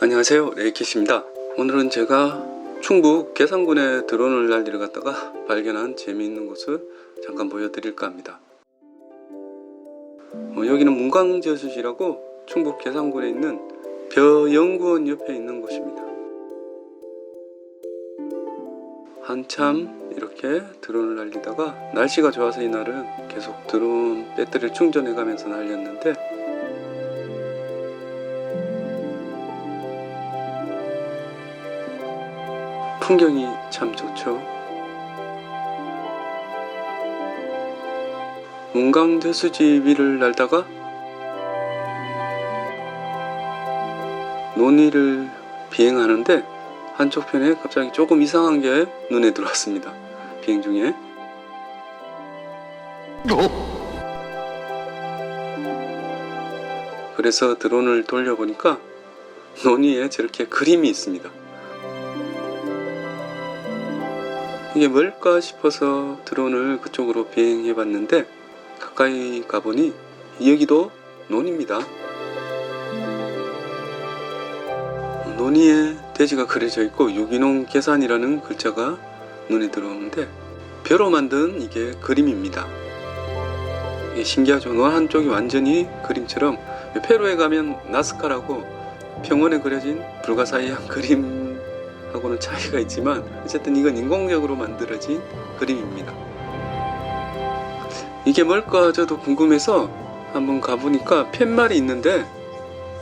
안녕하세요. 레이키스입니다. 오늘은 제가 충북 계산군에 드론을 날리러 갔다가 발견한 재미있는 곳을 잠깐 보여드릴까 합니다. 어, 여기는 문광저수지라고 충북 계산군에 있는 벼연구원 옆에 있는 곳입니다. 한참 이렇게 드론을 날리다가 날씨가 좋아서 이날은 계속 드론 배터리를 충전해 가면서 날렸는데 풍경이 참 좋죠. 문강대수지 위를 날다가 논의를 비행하는데 한쪽 편에 갑자기 조금 이상한 게 눈에 들어왔습니다. 비행 중에. 그래서 드론을 돌려보니까 논의에 저렇게 그림이 있습니다. 이게 뭘까 싶어서 드론을 그쪽으로 비행해 봤는데 가까이 가보니 여기도 논입니다. 논이에 돼지가 그려져 있고 유기농 계산이라는 글자가 눈에 들어오는데 벼로 만든 이게 그림입니다. 신기하죠. 논 한쪽이 완전히 그림처럼 페루에 가면 나스카라고 평원에 그려진 불가사의한 그림 하고는 차이가 있지만 어쨌든 이건 인공적으로 만들어진 그림입니다. 이게 뭘까 저도 궁금해서 한번 가보니까 팻말이 있는데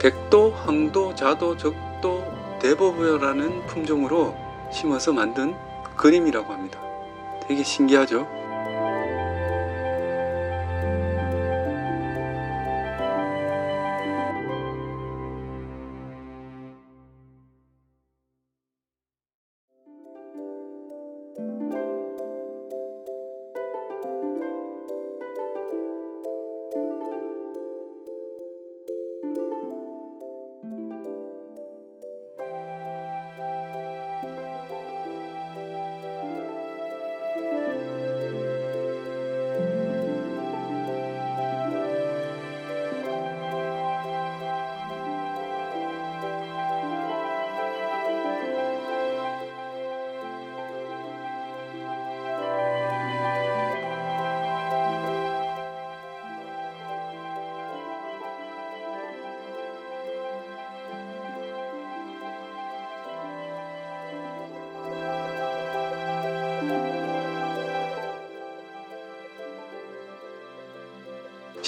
백도, 항도, 자도, 적도, 대보부여라는 품종으로 심어서 만든 그림이라고 합니다. 되게 신기하죠?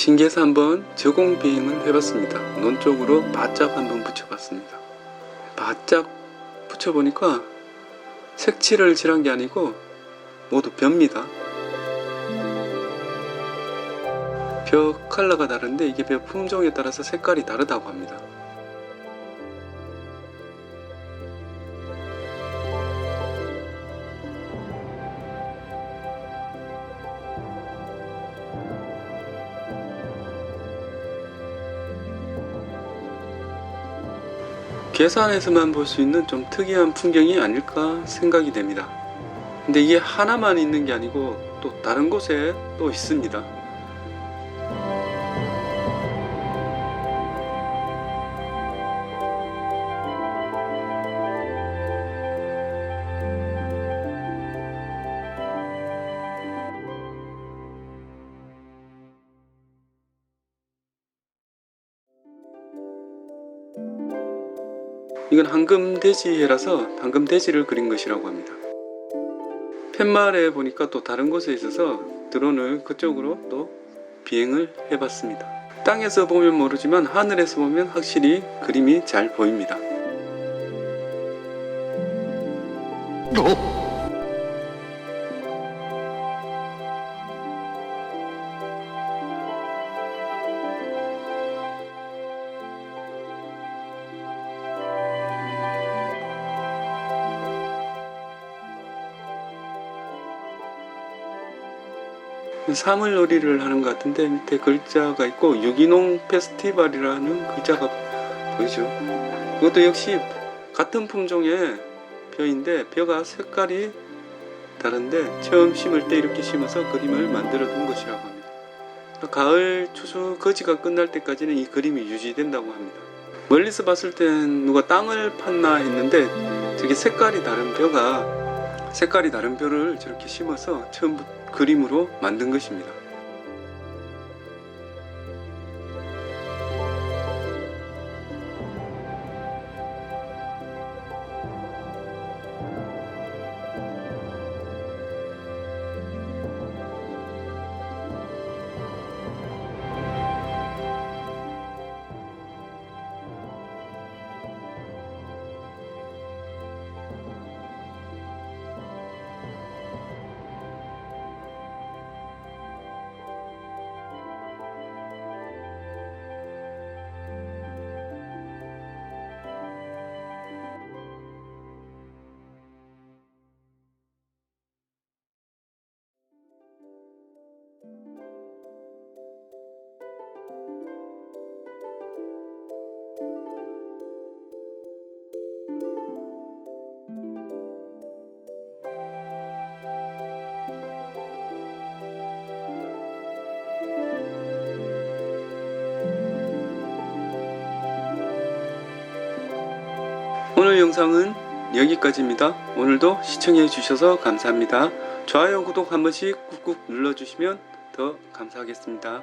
신기해서 한번 저공 비행을 해봤습니다. 논 쪽으로 바짝 한번 붙여봤습니다. 바짝 붙여보니까 색칠을 칠한 게 아니고 모두 벼입니다. 벼 컬러가 다른데 이게 벼 품종에 따라서 색깔이 다르다고 합니다. 계산에서만 볼 수 있는 좀 특이한 풍경이 아닐까 생각이 됩니다. 근데 이게 하나만 있는 게 아니고 또 다른 곳에 또 있습니다. 이건 황금돼지해라서 황금돼지를 그린 것이라고 합니다. 팻말에 보니까 또 다른 곳에 있어서 드론을 그쪽으로 또 비행을 해봤습니다. 땅에서 보면 모르지만 하늘에서 보면 확실히 그림이 잘 보입니다. 사물놀이를 하는 것 같은데 밑에 글자가 있고 유기농 페스티벌이라는 글자가 보이죠. 이것도 역시 같은 품종의 벼인데 벼가 색깔이 다른데 처음 심을 때 이렇게 심어서 그림을 만들어 둔 것이라고 합니다. 가을 추수 거지가 끝날 때까지는 이 그림이 유지된다고 합니다. 멀리서 봤을 땐 누가 땅을 팠나 했는데 저게 색깔이 다른 벼가 색깔이 다른 벼를 저렇게 심어서 처음 그림으로 만든 것입니다. 오늘 영상은 여기까지입니다. 오늘도 시청해 주셔서 감사합니다. 좋아요, 구독 한 번씩 꾹꾹 눌러주시면 더 감사하겠습니다.